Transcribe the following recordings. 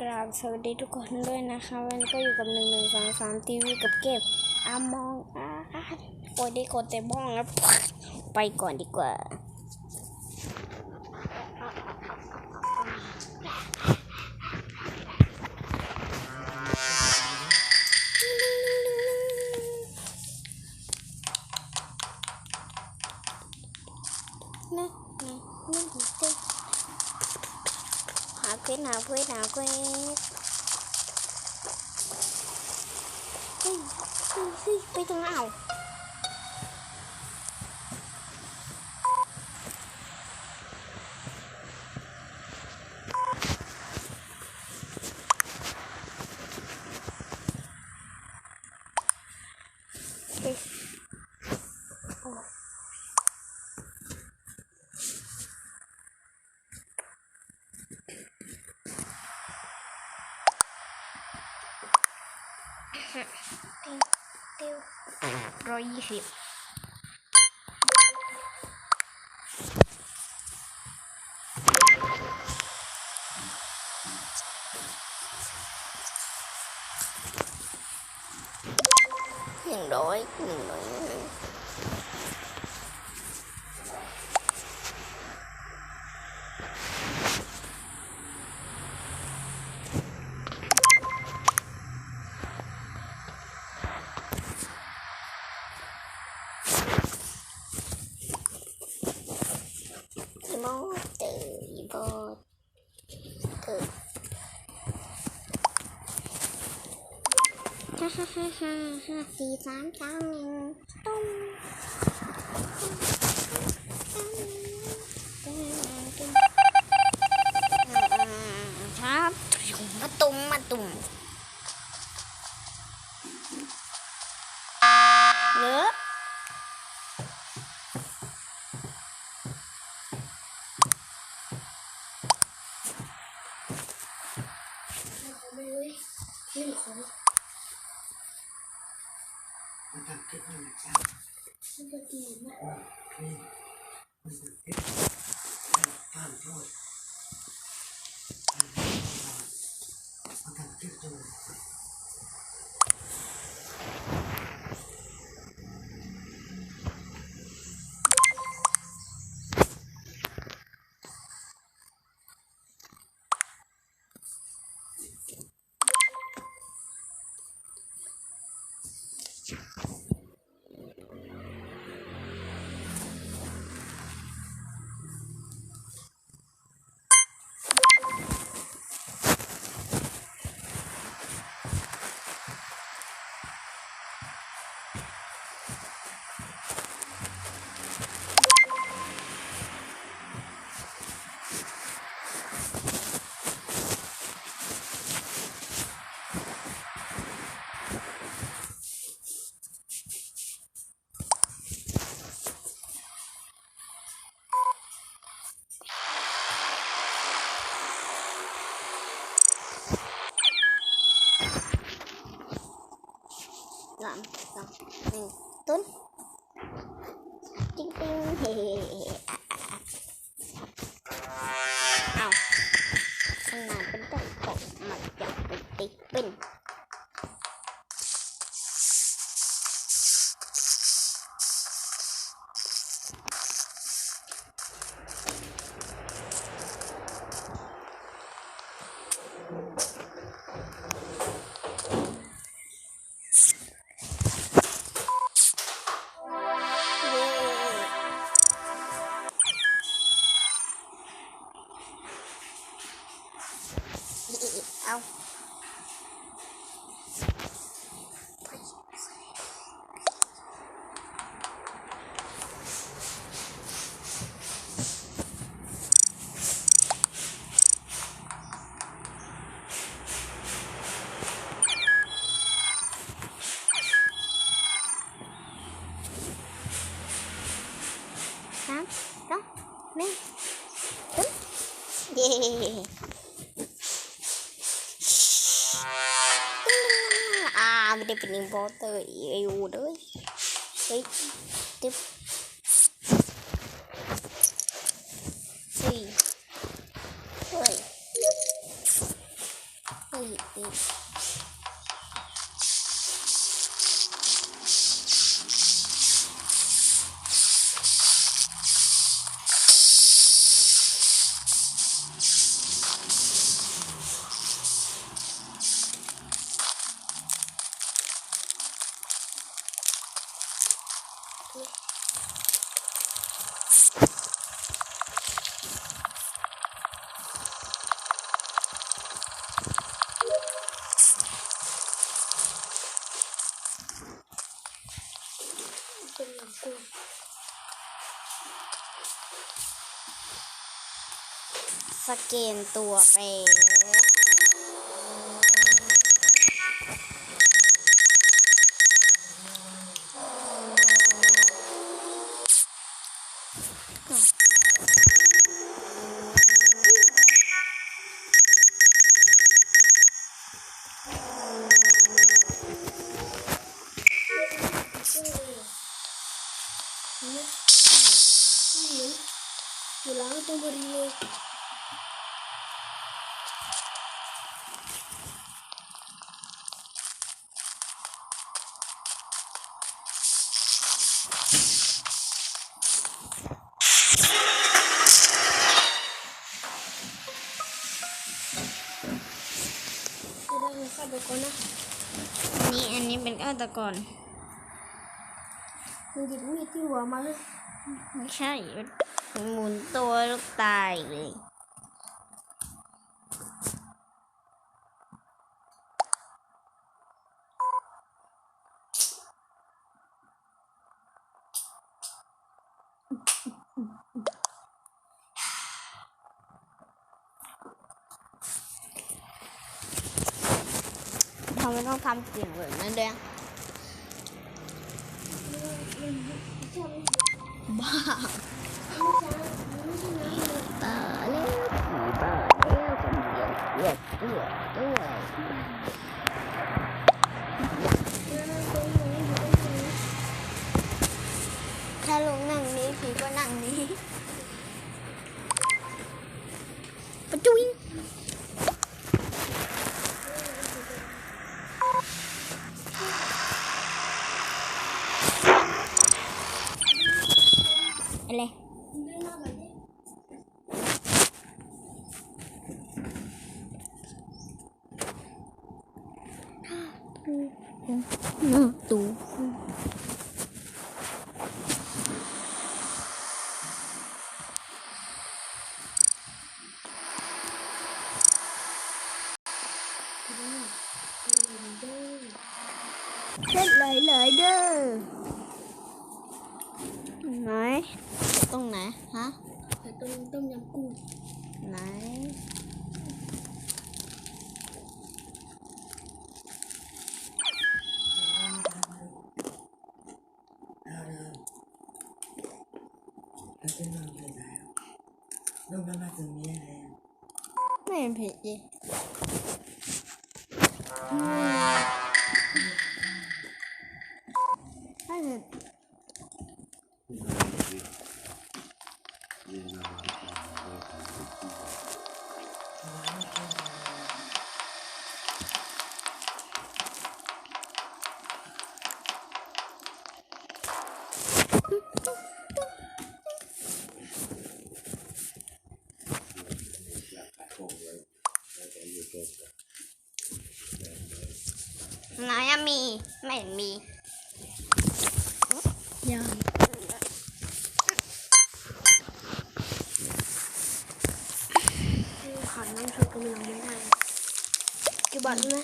กราบสวัสดีทุกคนด้วยนะคะวันนี้ก็อยู่กับหนึ่งหนึ่งสองสามทีวีกับเกมอามองอาโอ้ยได้กดแต่บ้องแล้ว ไปก่อนดีกว่า เควสเฮ้ยไปตรงไหนเอาเฮ้ยโอ้ ติ้ว ติ้วร้อยยี่สิบ ฮ่าฮ่าฮ่าฮ่า สาม จับ อยู่ด้ สแกนตัวแปรซึ่งเลยเห็นไหมไม่เห็นอยู่หลังตรงพอดีเลย จะได้ไม่เข้าไปก่อนนะนี่อันนี้เป็นฆาตกรมันหยิบมีดที่หัวมาเลยไม่ใช่มันหมุนตัวลูกตายเลย ทำไมต้องทำเสียงแบบนั้นด้วยบ้าตาเลี้ยวผีบ้าเลี้ยวคนเดียวเลือดเลือดด้วยถ้าลงนั่งนี้ผีก็นั่งนี้ปะจุยอะไร ตู เช็ดเลยเลยเด้อไหนตรงไหนฮะแต่ต้มต้มยำกุ้งไหน นอะมี ไม่เห็นมี ยางขันน้ำเธอกำลังไม่ได้กี่ บาทรู้ไหม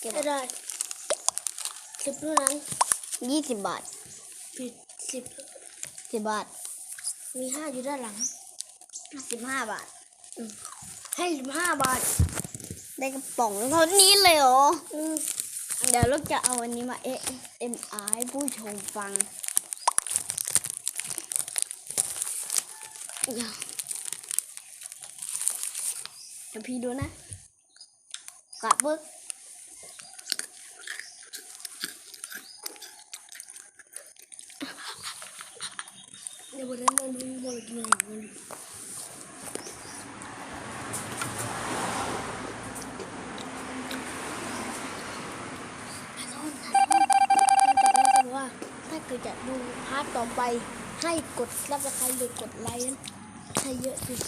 เก็บไม่ได้สิบเท่านั้นยี่สิบบาทผิดสิบสิบบาทมีห้าอยู่ด้านหลัง สิบห้าบาท ให้สิบห้าบาท ได้กระป๋องเท่านี้เลยเหรอ อืมเดี๋ยวเราจะเอาอันนี้มา ASMR ให้ผู้ชมฟังอย่าเดี๋ยวพี่ดูนะ กอดบึกเดี๋ยวันนั้นเราดูบอลกินอะไรกันถ้าเกิดจะดูพาร์ทต่อไปให้กดรับสไครต์หรือกดไลค์นั้นให้เยอะสุด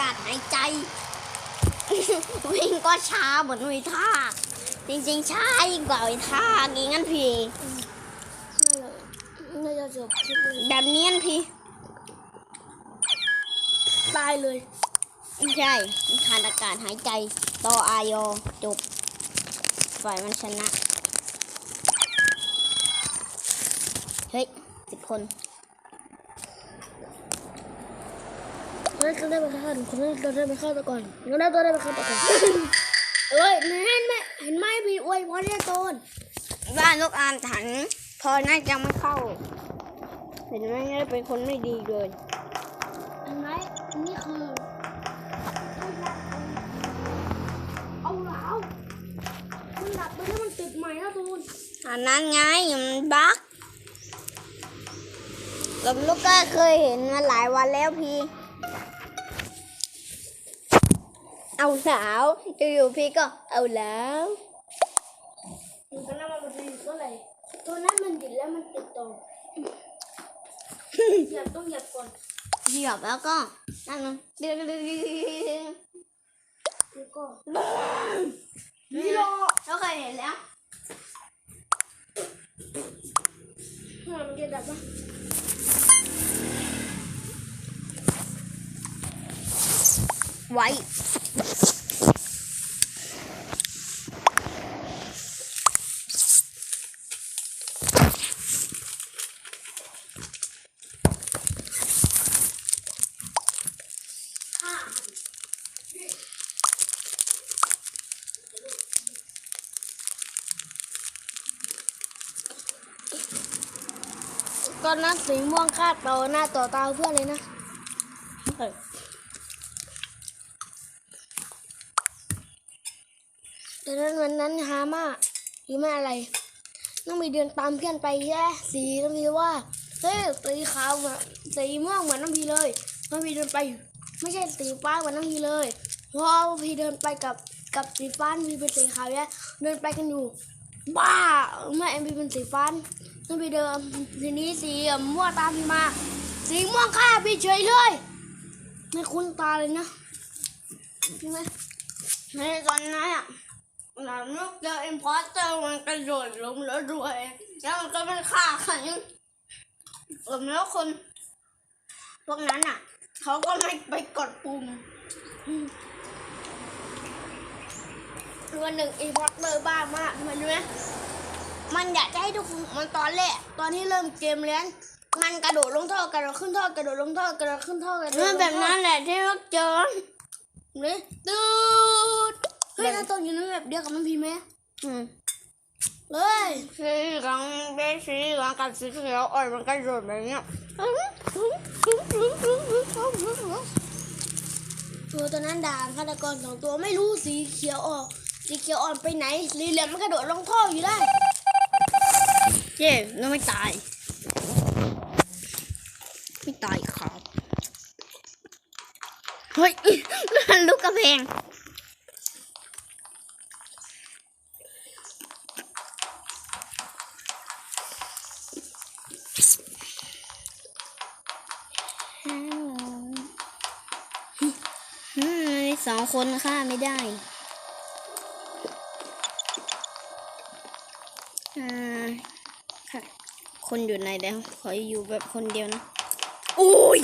กาศหายใจ วิ่งก็ช้าเหมือนวิท่า จริงๆช้ายิ่งกว่าวิท่างี้งั้นพี่น่าจะจบคลิปนี้แบบเนี้ยนพี่ตายเลยไม่ใช่ขาดอากาศหายใจต่ออายอจบฝ่ายมันชนะ เฮ้ยสิบคน คนนั้นก็ได้ไปฆ่าคนนั้นก็ได้ไปฆ่าตะก่อนคนนั้นก็ได้ไปฆ่าตะก่อนเอ้ยเห็นไหมเห็นไหมพี่อวยพรให้โตนบ้านลูกอานถัน พอน่าจะไม่เข้า เห็นไหมนี่เป็นคนไม่ดีเลยเห็นไหมนี่คือเอาเหลามันหลับไปแล้วมันติดใหม่นะตูนอันนั้นไงมันบั๊กกับลูกก็เคยเห็นมาหลายวันแล้วพี่ เอาสาวอยู่ๆพี่ก็เอาแล้วตัวนั้นมันติดเท่าไหร่ตัวนั้นมันติดแล้วมันติดต่อเหยียบต้องเหยียบก่อนเหยียบแล้วก็นั่งลงดึงดึงดึงดึงแล้วก็นี่รอเราเคยเห็นแล้วทำไมมันจะดับปะ ไว้ตอนนั้นสีม่วงคาดต่อหน้าต่อตาเพื่อนเลยนะ แต่นั้นวันนั้นฮามาหรือไม่อะไรน้องมีเดินตามเพื่อนไปแย่สีน้องพีว่าเฮ้ยสีขาวเหมือนสีม่วงเหมือนน้องพีเลยน้องพีเดินไป ไม่ใช่สีฟ้าเหมือนน้องพีเลยเพราะพีเดินไปกับกับสีฟ้าพีเป็นสีขาวแย่เดินไปกันอยู่บ้าไม่เอ็มพีเป็นสีฟ้าน้องพีเดินทีนี้สีม่วงตามพีมา สีม่วงฆ่าพีเฉยเลยไม่คุ้นตาเลยนะใช่ไหมในตอนนั้นอะ หลังลูกเจออินพอสเตอร์มันกระโดดลงแล้วด้วย แล้วมันก็เป็นฆ่าขันเออแล้วคน พวกนั้นอะ เขาก็ไม่ไปกดปุ่มวันหนึ่งอีพอตเตอร์บ้ามากมันรู้ไหมมันอยากจะให้ทุกคนมันตอนแรกตอนที่เริ่มเกมเลี้ยนมันกระโดดลงท่อกระโดดขึ้นท่อกระโดดลงท่อกระโดดขึ้นท่อกระโดดลงท่อมันแบบนั้นแหละที่ลูกเจอเลยตูด เฮ้ยถ้าตอนอยู่นั้นแบบเดียวกับน้องพีไหมอืมเฮ้ยสีเหลืองเป็นสีเหลืองกับสีเขียวอ่อนมันกระโดดแบบเนี้ยตัวตอนนั้นด่าฆาตกรสองตัวไม่รู้สีเขียวออกสีเขียวอ่อนไปไหนสีเหลืองมันกระโดดลงท่ออยู่ได้เย้แล้วไม่ตาย ไม่ตายครับ เฮ้ยลูกกระเพงอืมมี สองคนฆ่าไม่ได้อ่าค่ะคนอยู่ไหนเดี๋ยวขออยู่แบบคนเดียวนะอุ้ย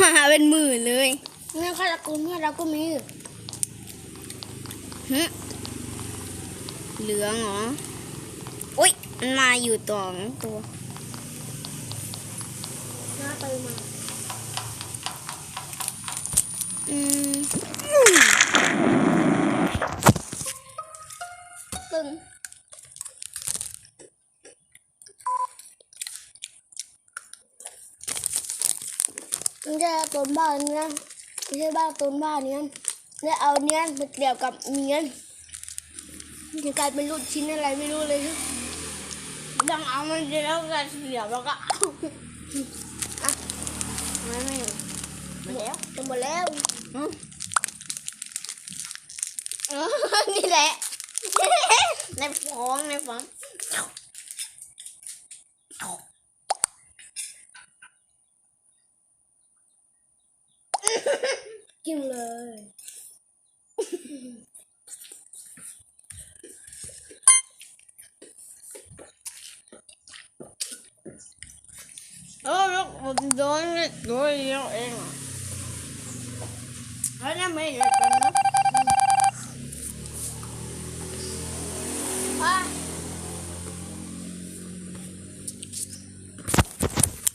มาเป็นหมื่นเลยงั้นฆาตกรเพื่อนเราก็มีหึเหลืองเหรอ อุ้ย มันมาอยู่ตัวสองตัวหน้าเติมมา อืม รึ่งมันจะต้นบ้านเนี้ยไม่ใช่บ้านต้นบ้านเนี่ยแล้เอาเนี้ยมาเกี่ยวกับเนี้ยจะกลายเป็นลูกชิ้นอะไรไม่รู้เลยต้องเอามันแล้วก็เสียบแล้วก็อะไม่ไม่แล้วจะหมดแล้วเออนี่แหละ ในฟองในฟองกินเลยเออแล้วผมโดนเลยโดนเดียวเองอะแล้วนั่นไม่ได้เป็นนะ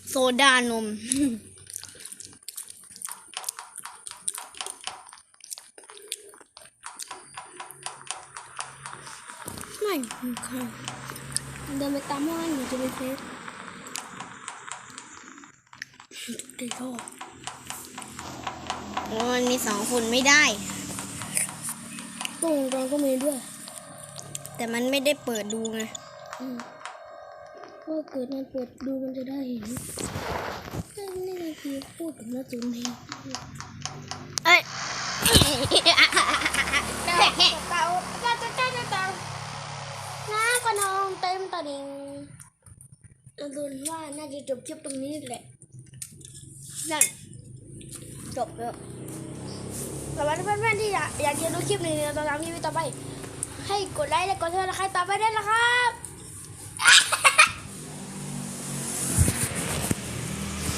โซดานม ไม่ค่ะเดินไปตามห้องหนูจะไปเฟซติดโทษแล้วมันมีสองคนไม่ได้ตู้วงจรก็มีด้วย แต่มันไม่ได้เปิดดูไงอืมว่าเกิดมันเปิดดูมันจะได้เห็นนี่นี่นาทีพูดถึงนาจูนเองเอ้ยเต่าเต่าเต่าเต่าเต่าเต่าน้ากระนองเต็มตะลิงเราดูว่าน่าจะจบคลิปตรงนี้แหละนั่นจบแล้วสำหรับเพื่อนๆที่อยากอยากจะดูคลิปนี้เราจะทำคลิปต่อไป ให้กดไลค์และกดแชร์และใครต่อไปได้แล้วครับ